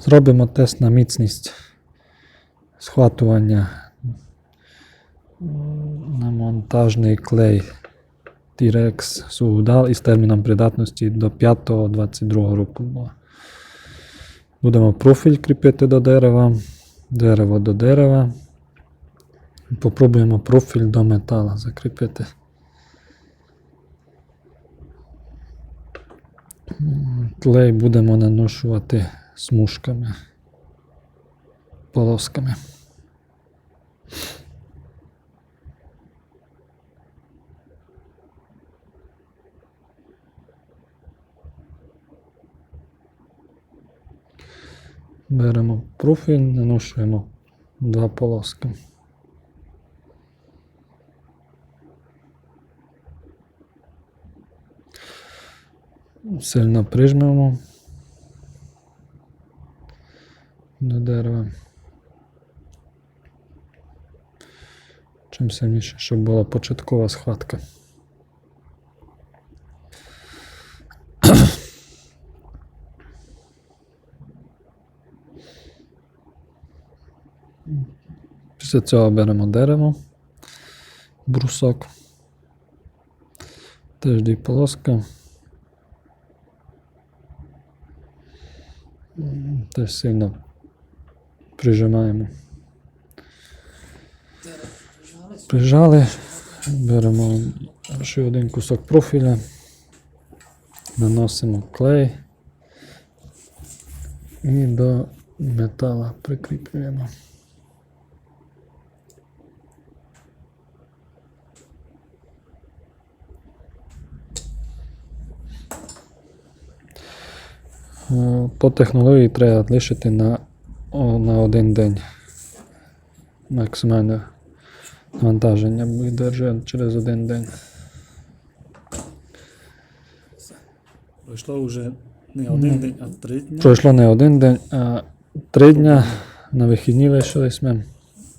Зробимо тест на міцність схватування на монтажний клей T-Rex Сугудал із терміном придатності до 5-22 року. Будемо профіль кріпити до дерева, дерево до дерева. Попробуємо профіль до метала закріпити. Клей будемо наношувати смужками, полосками. Беремо профіль, наношуємо два полоски. Сильно прижмемо до дерева. Чим сильніше, щоб була початкова схватка. Після цього беремо дерево, брусок, теж дві полоски. Теж сильно прижимаємо. Прижали, беремо ще один кусок профіля, наносимо клей і до метала прикріплюємо. Е, По технології треба лишити на, на один день. Максимальне навантаження видержує через один день. Пройшло вже не один день, а три дні. Пройшло не один день, а три дня. На вихідні лишились ми.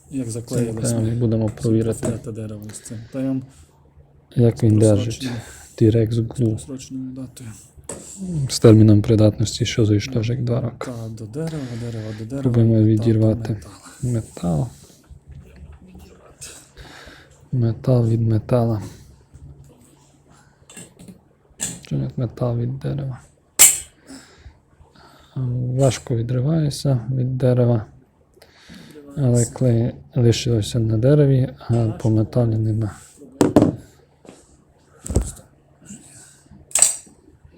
Як заклеїли Це будемо провірити, дерево з цим. Та я вам як він держить. Glue срочною датою. з терміном придатності, що зайшло вже як два роки. До дерева, дерева до дерева. Пробуємо відірвати. Метал. Метал від метала. Чи не метал від дерева. Важко відривається від дерева. Але клей лишилося на дереві, а по металі нема.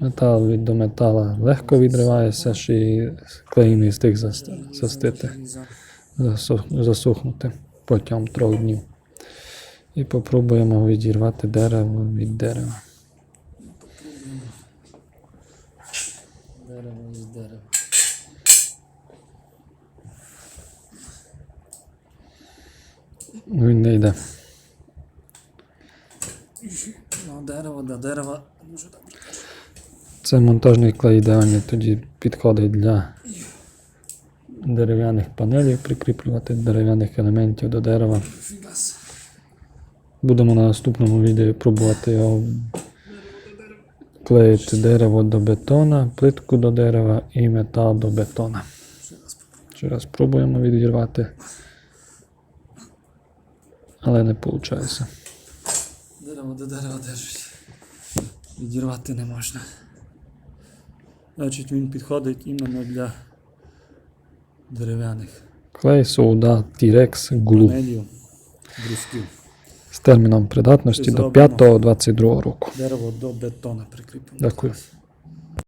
Метал від до метала легко відривається, ще й клей не встиг застити засухнути протягом трьох днів. І попробуємо відірвати дерево від дерева. Дерево із дерева. Він не йде. Ну, дерево до дерева. Дуже добре. Це монтажний клей ідеальний тоді підходить для дерев'яних панелей, прикріплювати дерев'яних елементів до дерева. Будемо на наступному відео пробувати його клеїти дерево до бетона, плитку до дерева і метал до бетона. Ще раз попробую. Ще раз пробуємо відірвати. Але не виходить. Дерево до дерева держить. Відірвати не можна. Значить, він підходить іменно для дерев'яних Клей Соуда T-Rex Glue панелів, брусків. з терміном придатності до Зроблено. 5-22 року. Дерево до бетона прикріплено. Дякую.